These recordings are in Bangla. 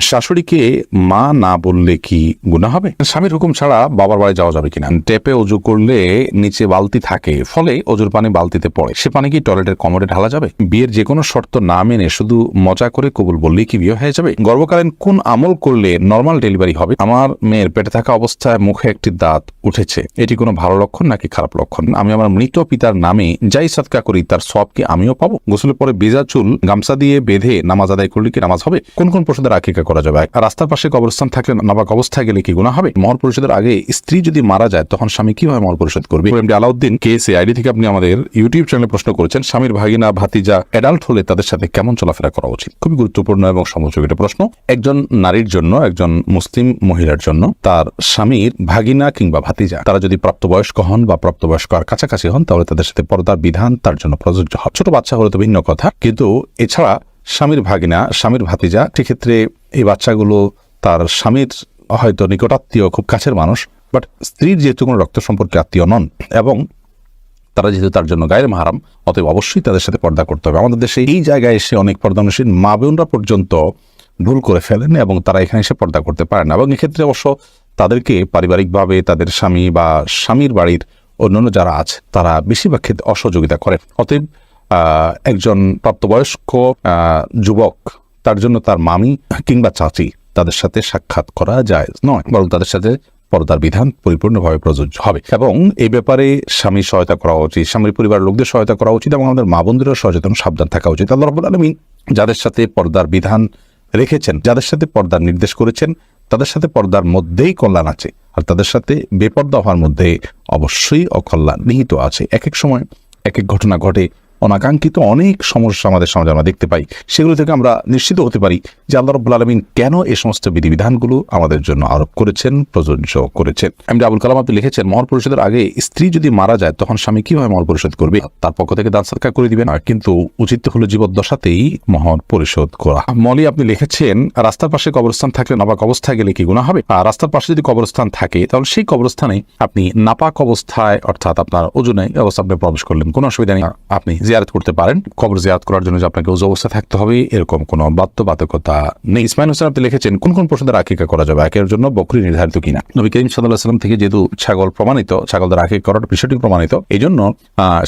শাশুড়িকে মা না বললে কি গুণা হবে? স্বামীর হুকুম ছাড়া বাবার বাড়ি যাওয়া যাবে কিনা? টেপে অজু করলে নিচে বালতি থাকে, ফলে অজুর পানি বালতিতে পড়ে। সে পানি কি টয়লেটের কমরে ঢালা যাবে? বিয়ের যে কোনো শর্ত না মেনে শুধু মজা করে কবুল বললেই কি বিয়ে হয়ে যাবে? গর্ভকালীন কোন আমল করলে নর্মাল ডেলিভারি হবে? আমার মেয়ের পেটে থাকা অবস্থায় মুখে একটি দাঁত উঠেছে। এটি কোনো ভালো লক্ষণ নাকি খারাপ লক্ষণ? আমি আমার মৃত পিতার নামে যাই সৎকা করি, তার সব কি আমিও পাবো? গোসলের পরে বেজা চুল, গামছা দিয়ে বেঁধে নামাজ আদায় করলে কি নামাজ হবে? কোন কোন পশুদের আকিকা করা যাবে। রাস্তার পাশে কবরস্থান থাকলে নাবাক অবস্থায় গেলে কি গুণা হবে? মহর পরিষদের আগে স্ত্রী যদি মারা যায়, তখন স্বামী কীভাবে মহর পরিশোধ করবে? আলাউদ্দিন কেএসএ আইডি থেকে আপনি আমাদের ইউটিউব চ্যানেলে প্রশ্ন করেছেন, স্বামীর ভাগিনা, ভাতিজা অ্যাডাল্ট হলে তাদের সাথে কেমন চলাফেরা করা উচিত? খুবই গুরুত্বপূর্ণ এবং সমযোগ একটা প্রশ্ন। একজন নারীর জন্য, একজন মুসলিম মহিলার জন্য তার স্বামীর ভাগিনা কিংবা ভাতিজা, তারা যদি প্রাপ্তবয়স্ক হন বা প্রাপ্তবয়স্ক আর কাছাকাছি হন, তাহলে তাদের সাথে পর্দার বিধান তার জন্য প্রযোজ্য হয় ছোট বাচ্চা হলে তো ভিন্ন কথা, কিন্তু এছাড়া স্বামীর ভাগিনা, স্বামীর ভাতিজা, সেক্ষেত্রে এই বাচ্চাগুলো তার স্বামীর হয়তো নিকটাত্মীয়, খুব কাছের মানুষ বাট স্ত্রীর যেহেতু কোনো রক্ত সম্পর্কে আত্মীয় নন এবং তারা যেহেতু তার জন্য গায়ের মাহারাম, অতএব অবশ্যই তাদের সাথে পর্দা করতে হবে। আমাদের দেশে এই জায়গায় এসে অনেক পর্দানুসীন মা বোনরা পর্যন্ত ভুল করে ফেলেন এবং তারা এখানে এসে পর্দা করতে পারেন না এবং এক্ষেত্রে অবশ্য তাদেরকে পারিবারিকভাবে তাদের স্বামী বা স্বামীর বাড়ির অন্যান্য যারা আছে, তারা বেশিরভাগ ক্ষেত্রে অসহযোগিতা করে। অতএব একজন প্রাপ্তবয়স্ক যুবক, তার জন্য তার মামি কিংবা চাচি তাদের সাথে সাক্ষাৎ করা যায় নয়, বরং তাদের সাথে পর্দার বিধান পরিপূর্ণভাবে প্রযোজ্য হবে। এবং এই ব্যাপারে স্বামীর সহায়তা করা উচিত স্বামীর পরিবার লোকদের সহায়তা করা উচিত এবং আমাদের মা বোনদেরও সচেতন, সাবধান থাকা উচিত। আল্লাহ রব্বুল আলমী যাদের সাথে পর্দার বিধান রেখেছেন, যাদের সাথে পর্দার নির্দেশ করেছেন, তাদের সাথে পর্দার মধ্যেই কল্যাণ আছে আর তাদের সাথে বেপর্দা হওয়ার মধ্যে অবশ্যই অকল্যাণ নিহিত আছে। এক এক সময় এক এক ঘটনা ঘটে অনাকাঙ্ক্ষিত অনেক সমস্যা আমাদের সমাজে আমরা দেখতে পাই। সেগুলো থেকে আমরা নিশ্চিত হতে পারি যে আল্লাহ রব্বুল আলমিন কেন এ সমস্ত বিধিবিধানগুলো আমাদের জন্য আরোপ করেছেন, প্রযোজ্য করেছেন। এমনি আবুল কালাম আপনি লিখেছেন মহর পরিষদের আগে স্ত্রী যদি মারা যায় তখন স্বামী কীভাবে মহর পরিশোধ করবে? তার পক্ষ থেকে দান সরকার করে দিবেন। কিন্তু উচিত হলো জীবদ্দশাতেই মহর পরিশোধ করা। মলি আপনি লিখেছেন, রাস্তার পাশে কবরস্থান থাকলে নাপাক অবস্থায় গেলে কি গুণা হবে? আর রাস্তার পাশে যদি কবরস্থান থাকে, তাহলে সেই কবরস্থানে আপনি নাপাক অবস্থায়, অর্থাৎ আপনার ওজনে অবস্থা আপনি প্রবেশ করলেন, কোনো অসুবিধা নেই। আপনি জিয়ারত করতে পারেন। কবর জিয়ারত করার জন্য আপনাকে উজু অবস্থা থাকতে হবে, এরকম কোনো বাধ্যবাধকতা নেই। ইসমাইল হোসেন, আপনি লিখেছেন, কোন কোন পশুদের আকিকা করা যাবে? একের জন্য বকরি নির্ধারিত কিনা? নবী করিম সাল্লাহ সাল্লাম থেকে যেহেতু ছাগল প্রমাণিত ছাগলদের আকিক করার বিষয়টি প্রমাণিত এই জন্য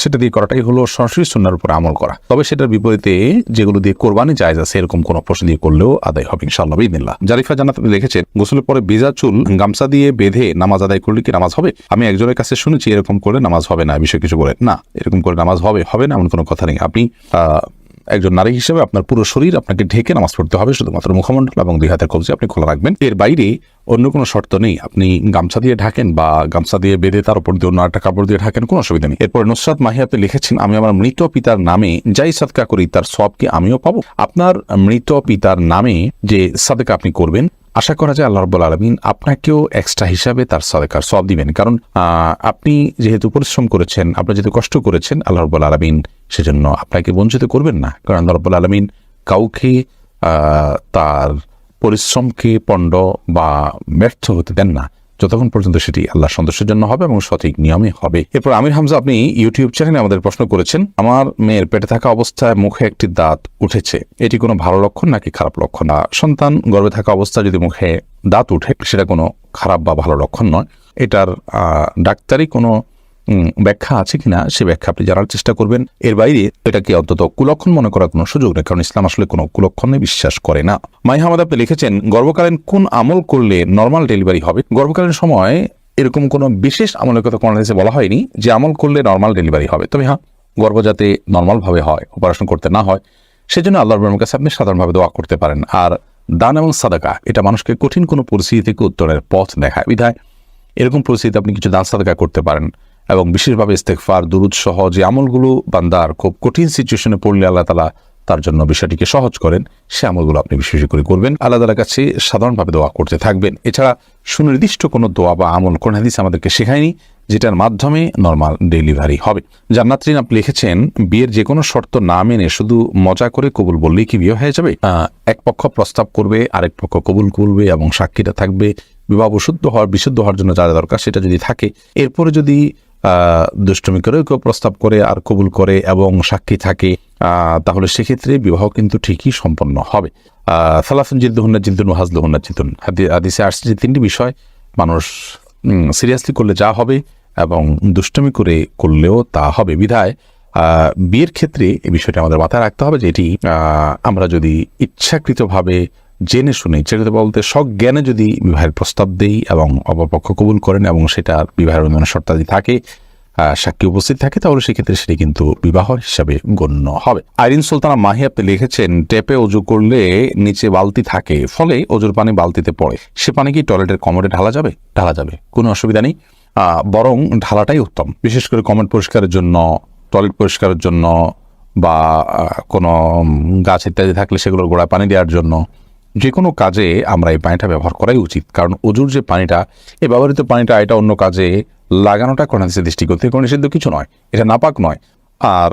সেটা দিয়ে করাটাই হলো সরাসরি সুন্নার উপর আমল করা। তবে সেটার বিপরীতে যেগুলো দিয়ে কোরবানি যায় আছে, এরকম কোনো পশু দিয়ে করলেও আদায় হবে ইনশাআল্লাহ বিদিল্লাহ জারিফা জানাত আপনি লিখেছেন, গোসলের পরে বেজা চুল, গামছা দিয়ে বেঁধে নামাজ আদায় করলে কি নামাজ হবে? আমি একজনের কাছে শুনেছি, এরকম করলে নামাজ হবে না বিষয় কিছু বলে না, এরকম করে নামাজ হবে হবে না কোনো কথা নেই। আপনি একজন নারী হিসেবে আপনার পুরো শরীর আপনাকে ঢেকে নামাজ পড়তে হবে শুধুমাত্র মুখমণ্ডল এবং দুই হাতের কবজি আপনি খোলা রাখবেন। এর বাইরে অন্য কোনো শর্ত নেই। আপনি গামছা দিয়ে ঢাকেন বা গামছা দিয়ে বেঁধে তার উপর দিয়ে অন্য একটা কাপড় দিয়ে ঢাকেন, কোনো অসুবিধা নেই। এরপর নুসরাত মাহি আপনি লিখেছেন, আমি আমার মৃত পিতার নামে যাই সাদকা করি, তার সব কি আমিও পাবো। আপনার মৃত পিতার নামে যে সাদকা আপনি করবেন, আশা করা যায় আল্লাহ রব্বুল আলমিন আপনাকেও এক্সট্রা হিসাবে তার সাদেকার সব দিবেন। কারণ আপনি যেহেতু পরিশ্রম করেছেন, আপনি যেহেতু কষ্ট করেছেন, আল্লাহ রব্বুল আলমিন সেজন্য আপনাকে বঞ্চিত করবেন না। কারণ আল্লাহ রব্বুল আলমিন কাউকে তার পরিশ্রমকে পণ্ড বা ব্যর্থ হতে দেন না। যতক্ষণ পর্যন্ত সেটি আল্লাহ সন্তোষের জন্য হবে এবং সঠিক নিয়মে হবে। এরপর আমির হামজা, আপনি ইউটিউব চ্যানেলে আমাদের প্রশ্ন করেছেন, আমার মেয়ের পেটে থাকা অবস্থায় মুখে একটি দাঁত উঠেছে। এটি কোনো ভালো লক্ষণ নাকি খারাপ লক্ষণ? না সন্তান গর্ভে থাকা অবস্থায় যদি মুখে দাঁত উঠে, সেটা কোনো খারাপ বা ভালো লক্ষণ নয়। এটার ডাক্তারি কোনো ব্যাখ্যা আছে কিনা সে ব্যাখ্যা আপনি জানার চেষ্টা করবেন। এর বাইরে এটাকে অন্তত কুলক্ষণ মনে করার কোনো সুযোগ নেই, কারণ ইসলাম আসলে কোনো কুলক্ষণে বিশ্বাস করে না। মাই হামাদ আপনি লিখেছেন, গর্ভকালীন কোন আমল করলে নর্মাল ডেলিভারি হবে? গর্ভকালীন সময় এরকম কোনো বিশেষ আমলের কথা কোনো বলা হয়নি যে আমল করলে নর্মাল ডেলিভারি হবে। তবে হ্যাঁ গর্ভ যাতে নর্মালভাবে হয় অপারেশন করতে না হয়, সেজন্য আল্লাহর কাছে আপনি সাধারণভাবে দোয়া করতে পারেন। আর দান এবং সাদাকা, এটা মানুষকে কঠিন কোনো পরিস্থিতি থেকে উত্তরের পথ দেখায়। বিধায় এরকম পরিস্থিতিতে আপনি কিছু দান সাদাকা করতে পারেন। এবং বিশেষভাবে ইস্তেকফার দুরুদ সহ যে আমলগুলো বান্দার খুব কঠিন সিচুয়েশনে পড়লে আল্লাহ তালা তার জন্য বিষয়টিকে সহজ করেন। সে আমলগুলো আপনি বিশেষ করে করবেন। আল্লাহ তালার কাছে সাধারণভাবে দোয়া করতে থাকবেন। এছাড়া সুনির্দিষ্ট কোনো দোয়া বা আমল কোন হাদিস আমাদেরকে শেখায়নি, যেটার মাধ্যমে নর্মাল ডেলিভারি হবে। জান্নাতরিন আপনি লিখেছেন, বিয়ের যে কোনো শর্ত না মেনে শুধু মজা করে কবুল বললেই কি বিয়ে হয়ে যাবে? এক পক্ষ প্রস্তাব করবে, আরেক পক্ষ কবুল করবে এবং সাক্ষীটা থাকবে। বিবাহ শুদ্ধ হওয়ার, বিশুদ্ধ হওয়ার জন্য যা যা দরকার সেটা যদি থাকে, এরপরে যদি দুষ্টমি করে কেউ প্রস্তাব করে আর কবুল করে এবং সাক্ষী থাকে তাহলে সেক্ষেত্রে বিবাহ কিন্তু ঠিকই সম্পন্ন হবে। সালাফুন জিদ্দুহন্না জিদ্দুন হাজলুহন্না জিদ্দুন হাদিসে আসছে যে তিনটি বিষয়, মানুষ সিরিয়াসলি করলে যা হবে এবং দুষ্টমি করে করলেও তা হবে। বিধায় বিয়ের ক্ষেত্রে এই বিষয়টা আমাদের মাথায় রাখতে হবে যে এটি আমরা যদি ইচ্ছাকৃতভাবে জেনে শুনে ইচ্ছাকৃত বলতে সজ্ঞানে যদি বিবাহের প্রস্তাব দেই এবং অপরপক্ষ কবুল করেন এবং সেটা বিবাহের অন্যান্য শর্তাদি থাকে সাক্ষী উপস্থিত থাকে, তাহলে সেক্ষেত্রে সেটি কিন্তু বিবাহ হিসাবে গণ্য হবে। আইরিন সুলতানা মাহি আপনি লিখেছেন, টেপে অজু করলে নিচে বালতি থাকে, ফলে অজুর পানি বালতিতে পড়ে। সে পানি কি টয়লেটের কমোডে ঢালা যাবে? ঢালা যাবে, কোনো অসুবিধা নেই। বরং ঢালাটাই উত্তম। বিশেষ করে কমেন্ট পরিষ্কারের জন্য, টয়লেট পরিষ্কারের জন্য বা কোনো গাছ ইত্যাদি থাকলে সেগুলোর গোড়ায় পানি দেওয়ার জন্য যে কোনো কাজে আমরা এই পানিটা ব্যবহার করাই উচিত। কারণ অজুর যে পানিটা, এ ব্যবহৃত পানিটা এটা অন্য কাজে লাগানোটা কোনো হাদিসের দৃষ্টিকোণ থেকে কোনো নিষিদ্ধ কিছু নয়। এটা নাপাক নয়। আর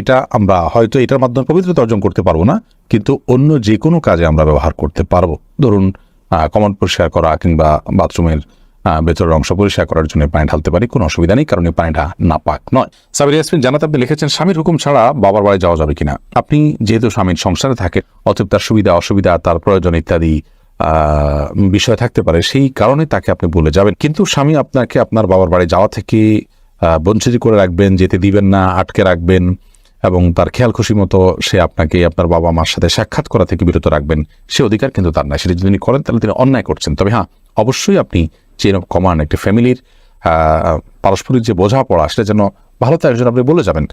এটা আমরা হয়তো এটার মাধ্যমে পবিত্রতা অর্জন করতে পারব না, কিন্তু অন্য যে কোনো কাজে আমরা ব্যবহার করতে পারব। ধরুন কমন পরিষ্কার করা কিংবা বাথরুমের ভেতরের অংশ পরিষ্কার করার জন্য পানি ঢালতে পারি, কোনো অসুবিধা নেই, কারণ এই পানিটা নাপাক নয়। সাবির ইয়াসমিন, জানাতে আপনি লিখেছেন, স্বামীর হুকুম ছাড়া বাবার বাড়ি যাওয়া যাবে কিনা? আপনি যেহেতু স্বামীর সংসারে থাকে অতএব তার সুবিধা, অসুবিধা, তার প্রয়োজন ইত্যাদি বিষয় থাকতে পারে, সেই কারণে তাকে আপনি বলে যাবেন। কিন্তু স্বামী আপনাকে আপনার বাবার বাড়ি যাওয়া থেকে বঞ্চিত করে রাখবেন, যেতে দিবেন না, আটকে রাখবেন, এবং তার খেয়াল খুশি মতো সে আপনাকে আপনার বাবা মার সাথে সাক্ষাৎ করা থেকে বিরত রাখবেন। সে অধিকার কিন্তু তার নাই। সেটা যদি তিনি করেন, তাহলে তিনি অন্যায় করছেন। তবে হ্যাঁ অবশ্যই আপনি চেন অফ কমান্ড একটি ফ্যামিলির পারস্পরিক যে বোঝাপড়া, সেটা যেন ভালো তার জন্য আপনি বলে যাবেন।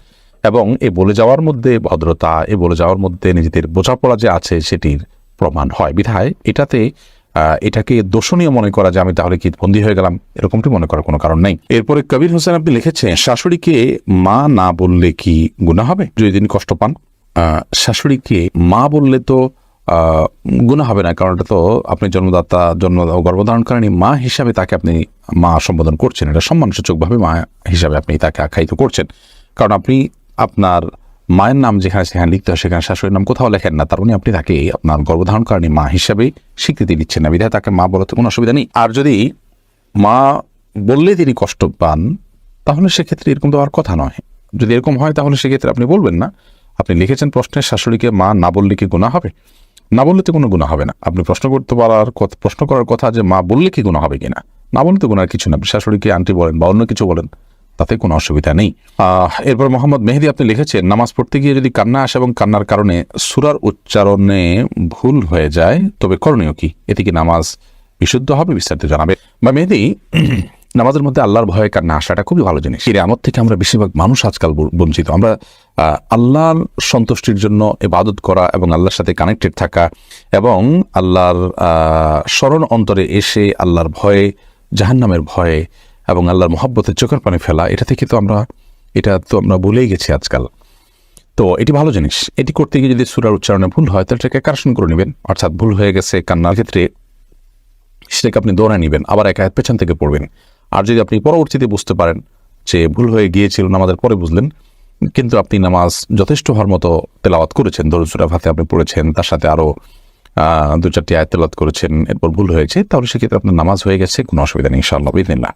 এবং এই বলে যাওয়ার মধ্যে ভদ্রতা এ বলে যাওয়ার মধ্যে নিজেদের বোঝাপড়া যে আছে, সেটির প্রমাণ হয়। বিধায় এটাতে এটাকে দোষণীয় মনে করা যে আমি তাহলে কি বন্দী হয়ে গেলাম, এরকমটি মনে করার কোনো কারণ নেই। এরপরে কবির হোসেন আপনি লিখেছেন, শাশুড়িকে মা না বললে কি গুণা হবে? যদি তিনি কষ্ট পান শাশুড়িকে মা বললে তো গুণা হবে না, কারণ এটা তো আপনি জন্মদাতা জন্ম গর্ভধারণকারী মা হিসাবে তাকে আপনি মা সম্বোধন করছেন। এটা সম্মানসূচকভাবে মা হিসাবে আপনি তাকে আখ্যায়িত করছেন। কারণ আপনি আপনার মায়ের নাম যেখানে সেখানে লিখতে হয়, সেখানে শাশুড়ির নাম কোথাও লেখেন না। তার মানে আপনি তাকে আপনার গর্ভধারণকারী মা হিসাবে স্বীকৃতি দিচ্ছেন না। বিধায় তাকে মা বলতে কোনো অসুবিধা নেই। আর যদি মা বললে তিনি কষ্ট পান, তাহলে সেক্ষেত্রে এরকম তো আর কথা নয়। যদি এরকম হয়, তাহলে সেক্ষেত্রে আপনি বলবেন না। আপনি লিখেছেন প্রশ্নের শাশুড়িকে মা না বললে কি গুণা হবে? না বললে তো কোনো গুণা হবে না। আপনি প্রশ্ন করতে পারার প্রশ্ন করার কথা যে মা বললে কি গুণা হবে কিনা? না বললে তো গুণার কিছু না। শাশুড়িকে আন্টি বলেন বা অন্য কিছু বলেন, তাতে কোনো অসুবিধা নেই। এরপর মোহাম্মদ মেহেদি আপনি লিখেছেন, নামাজ পড়তে গিয়ে যদি কান্না আসে এবং কান্নার কারণে সুরার উচ্চারণে ভুল হয়ে যায়, তবে করণীয় কি? এতে কি নামাজ বিশুদ্ধ হবে বিস্তারিত জানাবে। বা মেহেদি নামাজের মধ্যে আল্লাহর ভয়ে কান্না আসাটা খুবই ভালো জিনিস। এই আমত থেকে আমরা বেশিরভাগ মানুষ আজকাল বঞ্চিত। আমরা আল্লাহর সন্তুষ্টির জন্য এবাদত করা এবং আল্লাহর সাথে কানেক্টেড থাকা এবং আল্লাহর স্মরণ অন্তরে এসে আল্লাহর ভয়ে, জাহান্নামের ভয়ে এবং আল্লাহর মহাব্বতের চোখের পানি ফেলা, এটা থেকে তো আমরা, এটা তো আমরা ভুলেই গেছি আজকাল। তো এটি ভালো জিনিস। এটি করতে গিয়ে যদি সুরার উচ্চারণে ভুল হয়, তাহলে এটাকে কারেকশন করে নেবেন। অর্থাৎ ভুল হয়ে গেছে কান্নার ক্ষেত্রে, সেটাকে আপনি দৌড়ায় নেবেন। আবার এক পেছন থেকে পড়বেন। আর যদি আপনি পরবর্তীতে বুঝতে পারেন যে ভুল হয়ে গিয়েছিল, নামাজের পরে বুঝলেন, কিন্তু আপনি নামাজ যথেষ্ট হওয়ার মতো তেলাওয়াত করেছেন ধরুন সুরা ভাতে আপনি পড়েছেন, তার সাথে আরও দু চারটি আয়াত তেলাওয়াত করেছেন, এরপর ভুল হয়েছে, তাহলে সেক্ষেত্রে আপনার নামাজ হয়ে গেছে, কোনো অসুবিধা নেই, ইনশাআল্লাহ বিদিনিল্লাহ